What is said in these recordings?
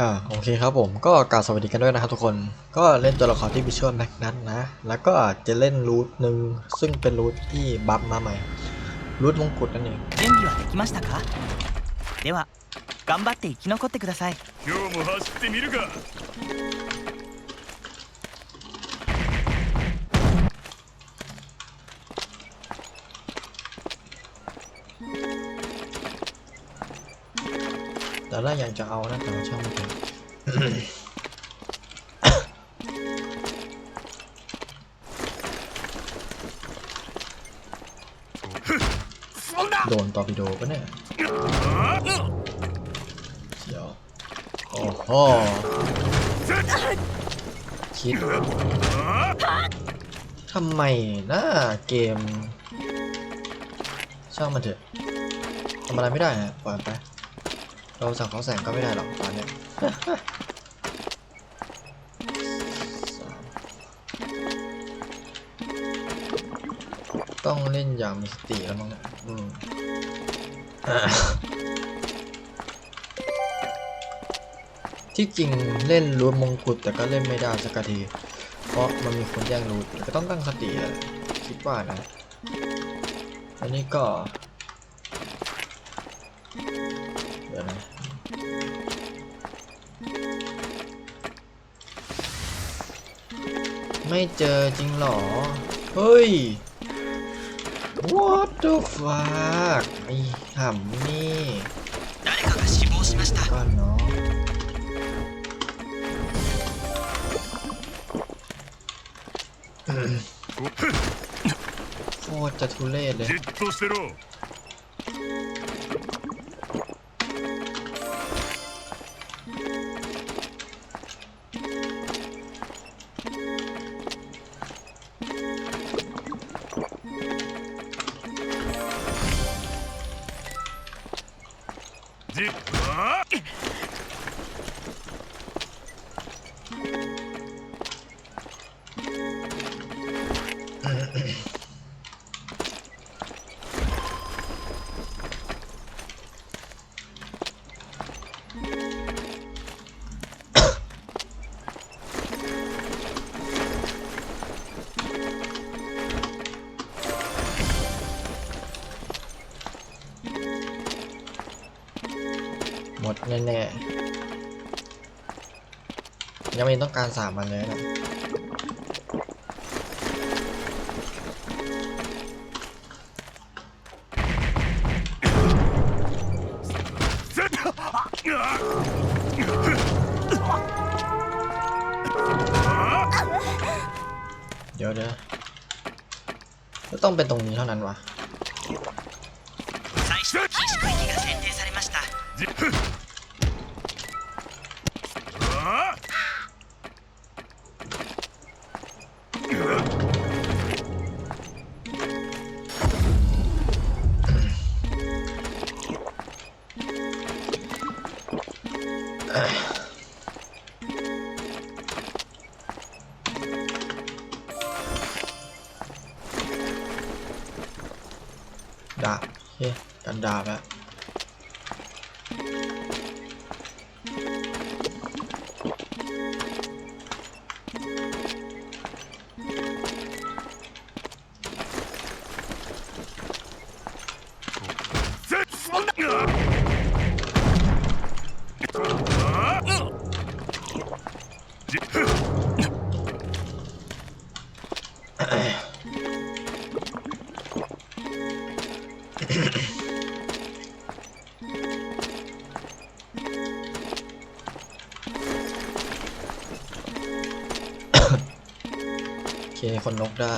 อ่าโอเคครับผมก็กล่าวสวัสดีกันด้วยนะครับทุกคนก็เล่นตัวละครที่วิชวลแม็กนัทนะ แล้วก็จะเล่นรูทหนึ่งซึ่งเป็นรูทที่บัฟมาใหม่รูทมงกุฎนั่นเอง 準備はできましたかでは頑張って生き残ってください今日も走ってみるか แล้อยากจะเอานะแต่ว่าช่างมันโดนตอปิโดปะเนี่ยเดี๋ยวโอ้โหคิดทำไมนะเกม ช่างมันเถอะทำอะไรไม่ได้ฮะปล่อยไป เราสั่งเขาแสงก็ไม่ได้หรอกตอนเนี้ยต้องเล่นอย่างมีสติแล้วมั้งเนี่ยอืมอที่จริงเล่นรูทมงกุฎแต่ก็เล่นไม่ได้สักที เพราะมันมีคนแย่งรูทก็ต้องตั้งสติอะคิดว่านะ อันนี้ก็ เดี๋ยวนะ ไม่เจอจริงหรอ เฮ้ย what the fuck ไอ้หำนี่ก่อนเนาะโคตรจะทุเรศเลย ดแน่ๆ ยังไม่ต้องการสามมันเลยนะเดี๋ยวเดี๋ยวต้องเป็นตรงนี้เท่านั้นวะ ดาบแล้วせっそんな คนนกได้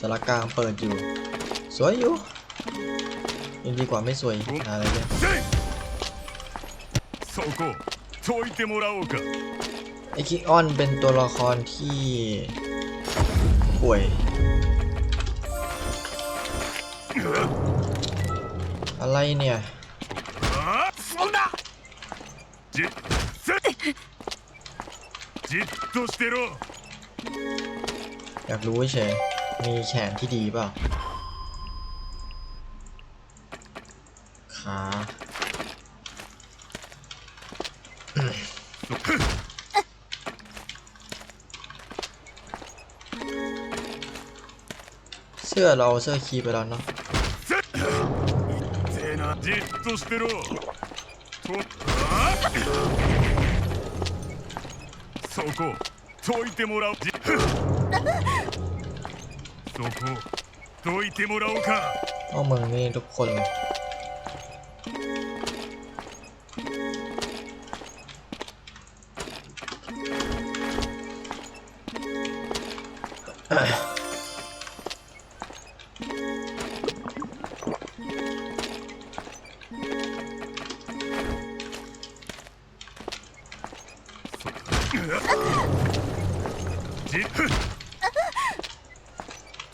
สารกลางเปิดอยู่ สวยอยู่ยังดีกว่าไม่สวยอะไรเนี่ยไอคิออนเป็นตัวละครที่ป่วย อะไรเนี่ย じせじっとしてろ อยากรู้เฉยมีแขนที่ดีเปล่า ค า เสื้อเราเอาเสื้อคีย์ไปแล้วเนาะ せえなじっとしてろとあ そこどいてもらおうじそこどいてもらおうか เอาเมืองนี่ทุกคนเลย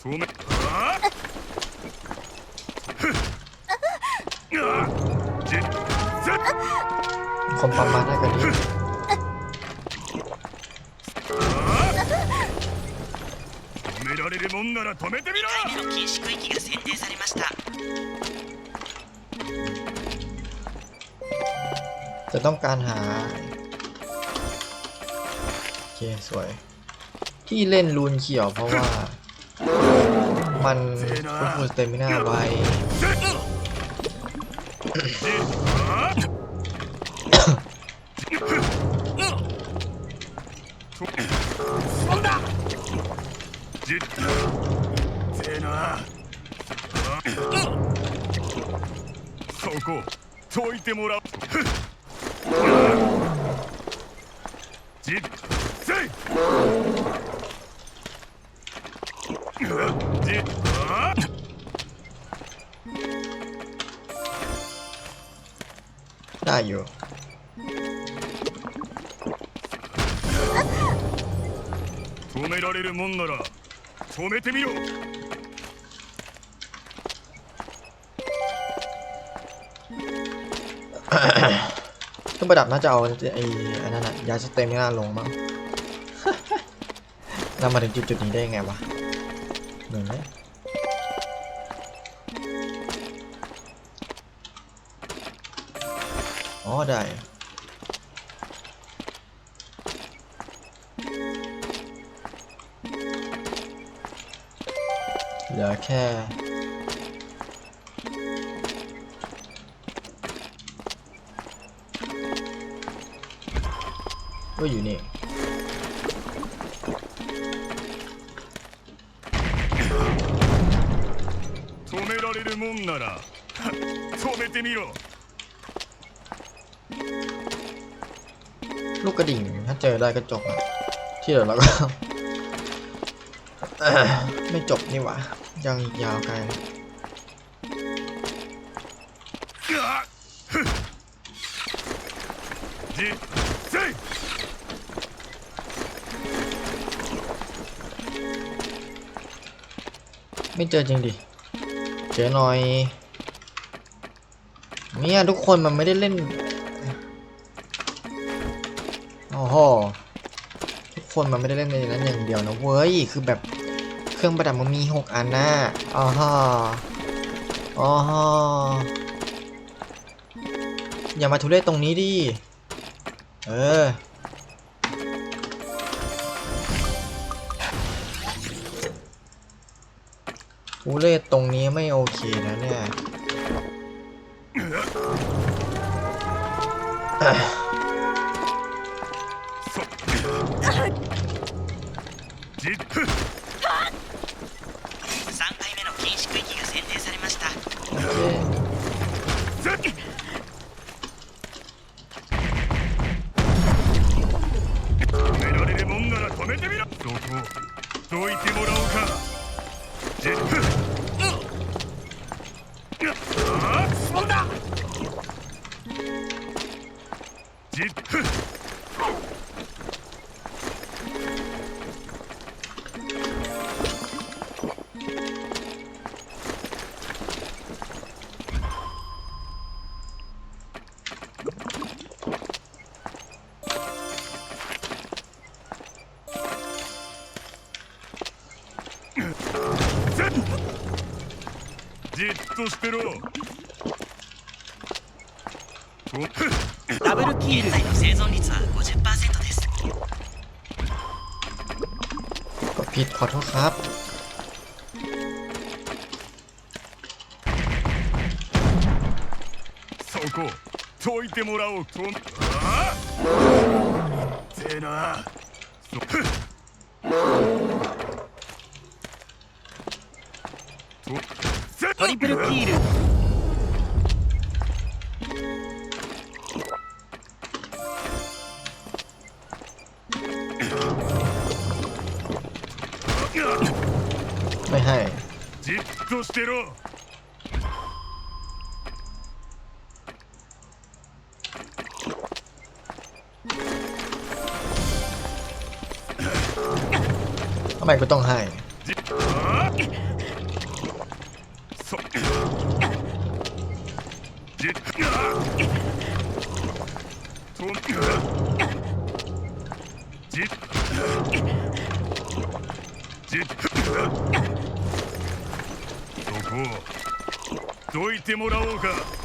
止めああじせ คนประมาณได้กันนี้ 止められるもんなら止めてみろ目の禁止区域が選定されました จะต้องการหา โอเค สวย ที่เล่นรูนเขียวเพราะว่า มันควบคุมสเตมินาไว้ そんだじせえなそこ解いてもらうじせい 止められるもんなら止めてみろ เครื่องประดับน่าจะเอาไอ้อันนั้นอะยาสเตมินาลงมั้ง เรามาถึงจุดๆนี้ได้ยังไงวะเหมือนไหมอ๋อได้ ลือแค่ ก็อยู่นี่ 止められるもんなら止めてみろ ลูกกระดิ่งถ้าเจอได้ก็จบอะที่เหลือเราก็ เอ่อไม่จบนี่หว่า ยังอีกยาวไกลไม่เจอจริงดิ เจอหน่อย เนี่ยทุกคนมันไม่ได้เล่น โอ้โห ทุกคนมันไม่ได้เล่นในนั้นอย่างเดียวนะเว้ย คือแบบ รื่องประดับมันมีหกอันนะอ๋อฮะอ๋อฮะอย่ามาทุเรศตรงนี้ดิ เออ ทุเรศตรงนี้ไม่โอเคนะเนี่ย じっとしてろ ダブルキール現在の生存率は50%です กดผิดขอโทษครับ そこ解いてもらおうとああぜえな っとしてろ ทำไมกูต้องให้ じああそ おうどいてもらおうか。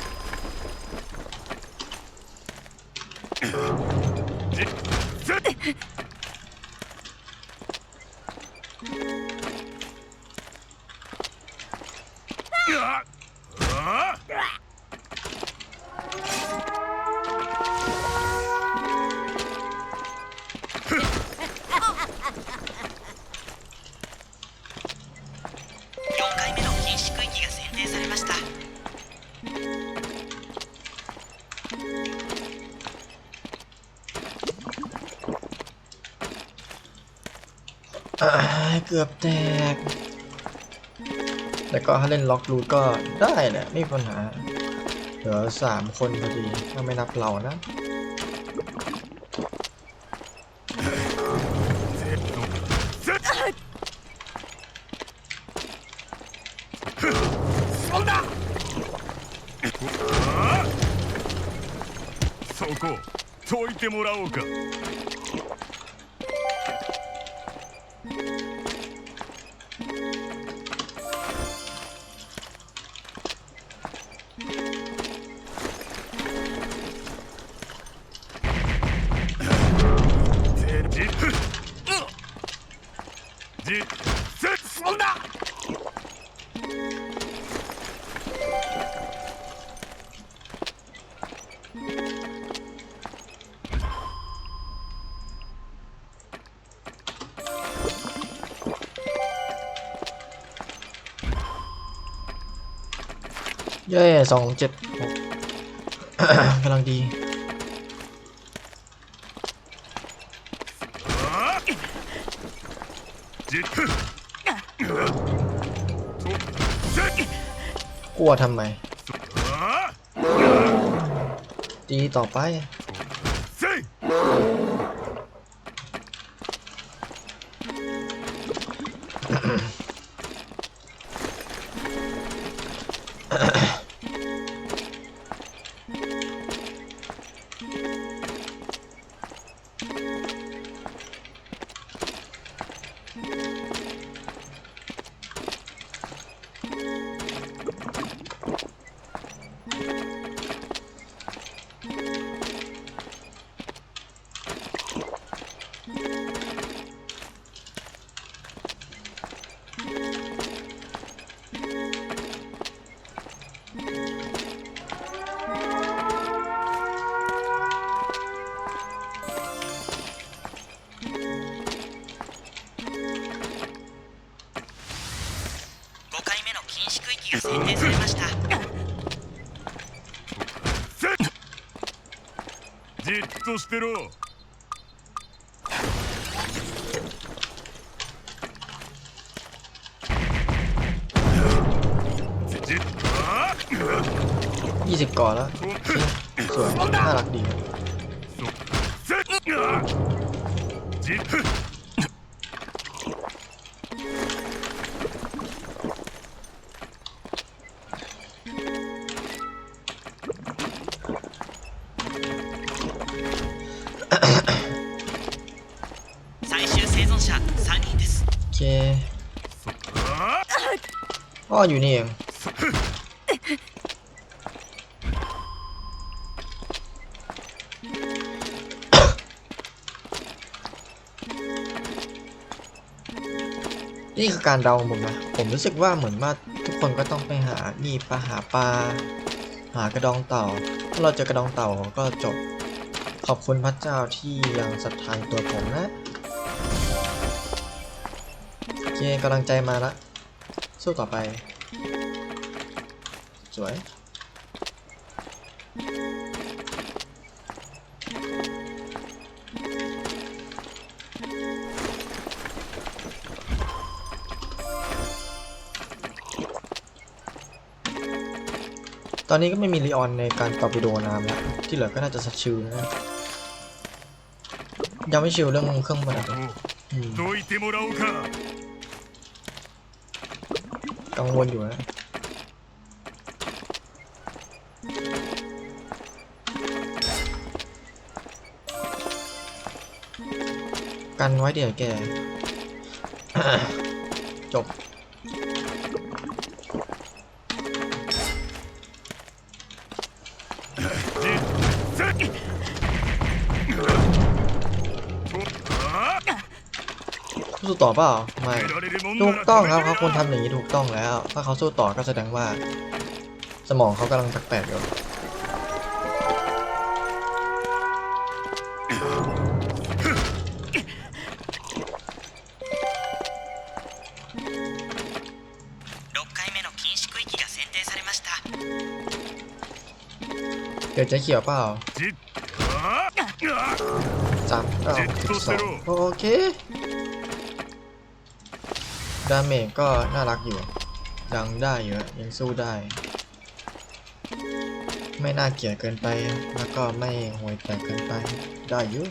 เกือบแตก แต่ก็ถ้าเล่นล็อกรูทก็ได้แหละไม่มีปัญหา เหลือสามคนพอดี ถ้าไม่นับเรานะ そんだああそこ解いてもらおうか ย้สองเจ็ดหกกำลังดี กลัวทำไมตีต่อไป じっとしてろじっああ20ก่อนแล้ว สวย น่ารักดี せあじ อ้ออยู่นี่เองนี่คือการเดาของผมนะ ผมรู้สึกว่าเหมือนว่าทุกคนก็ต้องไปหานี่ปลาหาปลา หากระดองเต่า ถ้าเราเจอกระดองเต่าก็จบ ขอบคุณพระเจ้าที่ยังศรัทธาตัวผมนะโอเคกำลังใจมาละ สู้ต่อไป วย ตอนนี้ก็ไม่มีลีออนในการตอร์ปิโดน้ำแล้วที่เหลือก็น่าจะสัชิวนะยังไม่ชิลเรื่องเครื่องประดับกังวลอยู่นะันไว้เดี๋ยวแก จบ สู้ต่อเปล่าไม่ถูกต้องครับเขาควรทำอย่างนี้ถูกต้องแล้ว ถ้าเขาสู้ต่อก็แสดงว่า สมองเขากำลังแปลกๆอยู่ ดี๋ยวจะเขียวเปล่าจับเอาสองโอเคดาเมจก็น่ารักอยู่ยังได้อยู่ยังสู้ได้ ไม่น่าเกลียดเกินไป แล้วก็ไม่ห่วยแตกเกินไป ได้อยู่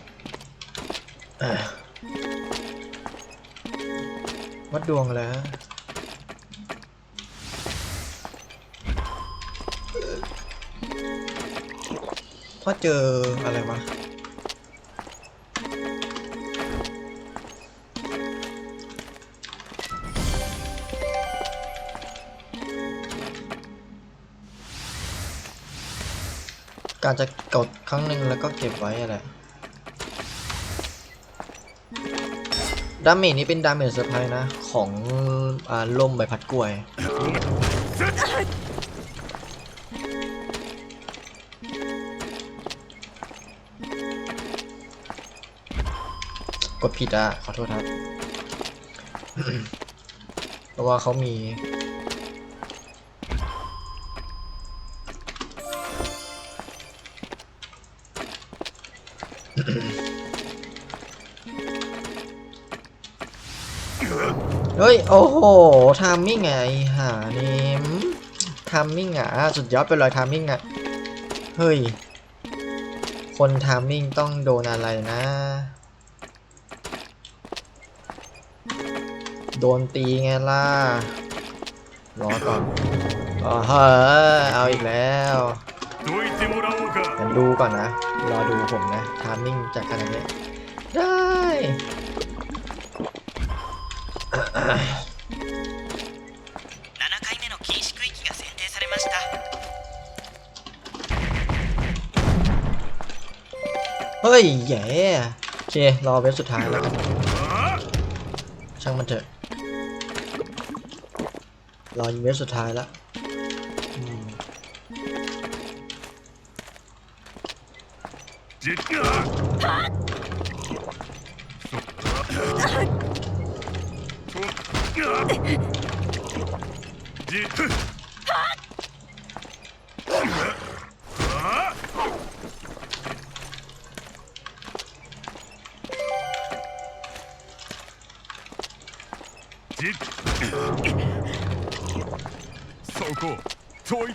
วัดดวงแล้ว พอเจออะไรวะการจะกดครั้งหนึ่งแล้วก็เก็บไว้อะไรดาเมจนี้เป็นดาเมจเซอร์ไพรส์นะ ของอ่าลมใบพัดกล้วย ดผิดอะ ขอโทษครับ เพราะว่าเขามี เฮ้ย โอ้โหทามมิ่งไงหานี่ทามมิ่งอะ สุดยอดไปเลยทามมิ่งอะ เฮ้ย คนทามมิ่งต้องโดนอะไรนะ โดนตีไงล่ะ รอก่อนอ๋อเฮ้อเอาอีกแล้วงั้นดูก่อนนะ รอดูผมนะทามมิ่งจากขนาดนี้ ได้ เฮ้ยแย่โอเค รอเว็สุดท้ายแล้วช่างมันเถอะ รอเว็บสุดท้ายแล้วอืม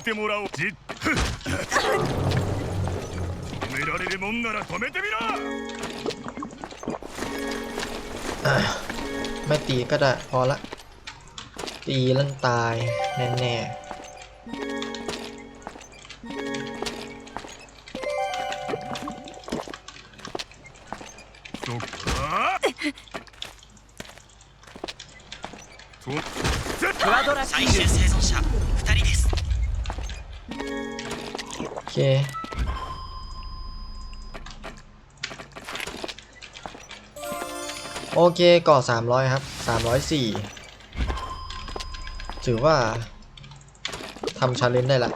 てもらおうじっ止められるもんなら止めてみろ ไม่ตีก็ได้ พอละ ตีแล้วตายแน่そっかそクワドラキ最ング終生存者2人です โอเค โอเคก่อ300ครับ304ถือว่าทำชาเลนจ์ได้ละ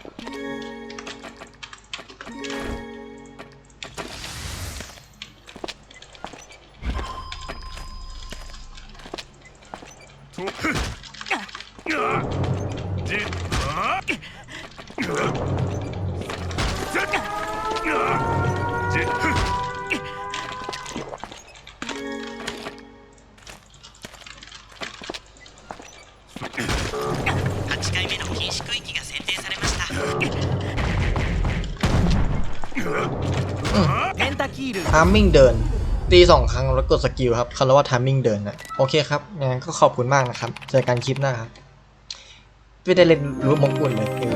ามมิ่งเดิน ตีสองครั้งแล้วกดสกิลครับคำว่าทามมิ่งเดินนะโอเคครับงั้นก็ขอบคุณมากนะครับ เจอกันคลิปหน้าครับไม่ได้เล่นรู้มงกุฎเลยเองเลย